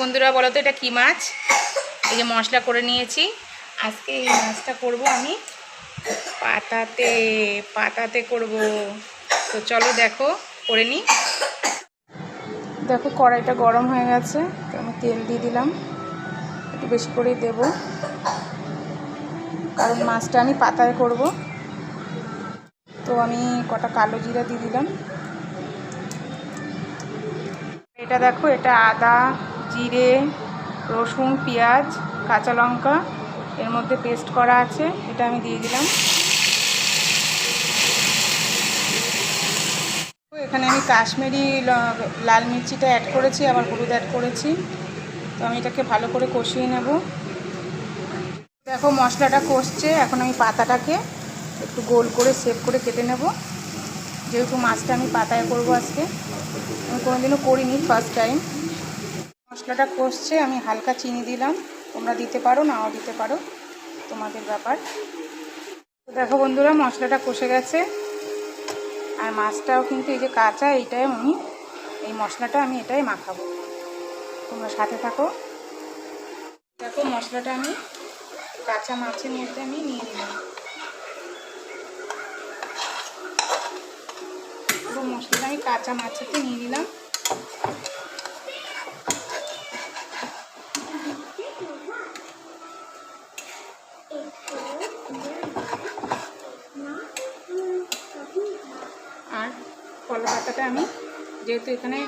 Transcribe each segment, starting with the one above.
বন্ধুরা, বলো তো এটা কী মাছ? এই যে মশলা করে নিয়েছি। আজকে এই মাছটা করব আমি পাতাতে পাতাতে করব। তো চলো দেখো, করে নিই দেখো, কড়াইটা গরম হয়ে গেছে, তো আমি তেল দিয়ে দিলাম। একটু বেশি করেই দেব। কারণ মাছটা আমি পাতায় করব। তো আমি কটা কালো জিরা দিয়ে দিলাম। এটা দেখো, এটা আদা জিরে, রসুন, পেঁয়াজ, কাঁচা লঙ্কা এর মধ্যে পেস্ট করা আছে, এটা আমি দিয়ে দিলাম। এখানে আমি কাশ্মীরি লাল মির্চিটা অ্যাড করেছি, আবার হলুদ অ্যাড করেছি। তো আমি এটাকে ভালো করে কষিয়ে নেব। দেখো মশলাটা কষছে, এখন আমি পাতাটাকে একটু গোল করে সেভ করে কেটে নেব। যেহেতু মাছটা আমি পাতায় করব আজকে, আমি কোনোদিনও করিনি ফার্স্ট টাইম মশলাটা কষছে, আমি হালকা চিনি দিলাম। তোমরা দিতে পারো, নাও দিতে পারো। তোমাদের ব্যাপার। দেখো বন্ধুরা, মশলাটা কষে গেছে। আর মাছটাও কিন্তু এই যে কাঁচা, এইটাই আমি, এই মশলাটা আমি এটাই মাখাবো। তোমরা সাথে থাকো। দেখো মশলাটা আমি, কাঁচা মাছের মধ্যে আমি নিয়ে নিলাম। মশলাটা আমি কাঁচা মাছেতে নিয়ে নিলাম আর কলা পাতাটা আমি, যেহেতু এখানে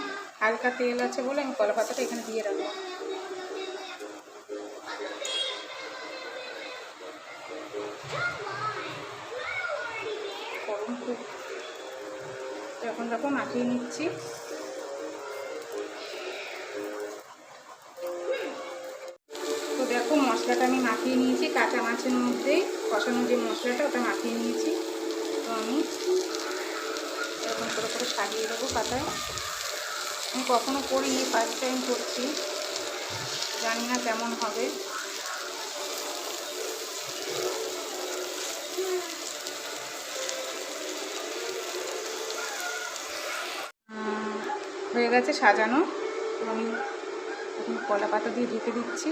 হালকা তেল আছে বলে আমি কলা পাতাটা এখানে দিয়ে রাখব। এখন দেখো মাখিয়ে নিচ্ছি। তো দেখো মশলাটা আমি মাখিয়ে নিয়েছি, কাঁচা মাছের মধ্যেই কষানোর যে মশলাটা ওটা মাখিয়ে নিয়েছি। সাজিয়ে দেবো পাতায়। আমি কখনো করিনি ফার্স্ট টাইম করছি। জানি না কেমন হবে। হয়ে গেছে সাজানো। আমি কলা পাতা দিয়ে ঢেকে দিচ্ছি।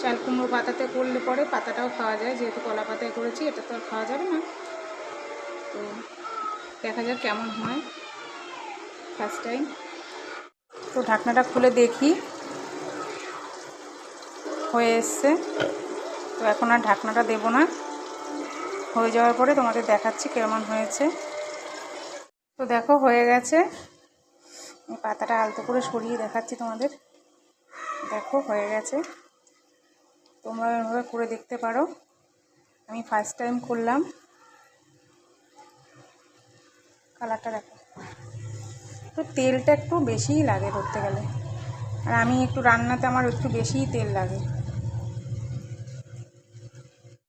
চাল কুমড়ো পাতাতে করলে পরে পাতাটাও খাওয়া যায়, যেহেতু কলা পাতায় করেছি, এটা তো আর খাওয়া যাবে না। তো দেখা যাক কেমন হয় ফার্স্ট টাইম তো ঢাকনাটা খুলে দেখি। হয়ে এসছে। তো এখন আর ঢাকনাটা দেবো না। হয়ে যাওয়ার পরে তোমাদের দেখাচ্ছি কেমন হয়েছে। তো দেখো, হয়ে গেছে। পাতাটা আলতো করে সরিয়ে দেখাচ্ছি তোমাদের। দেখো, হয়ে গেছে। তোমরা এভাবে করে দেখতে পারো। আমি ফার্স্ট টাইম করলাম। কালারটা দেখো। তো তেলটা একটু বেশিই লাগে ধরতে গেলে। আর আমি একটু রান্নাতে আমার একটু বেশিই তেল লাগে।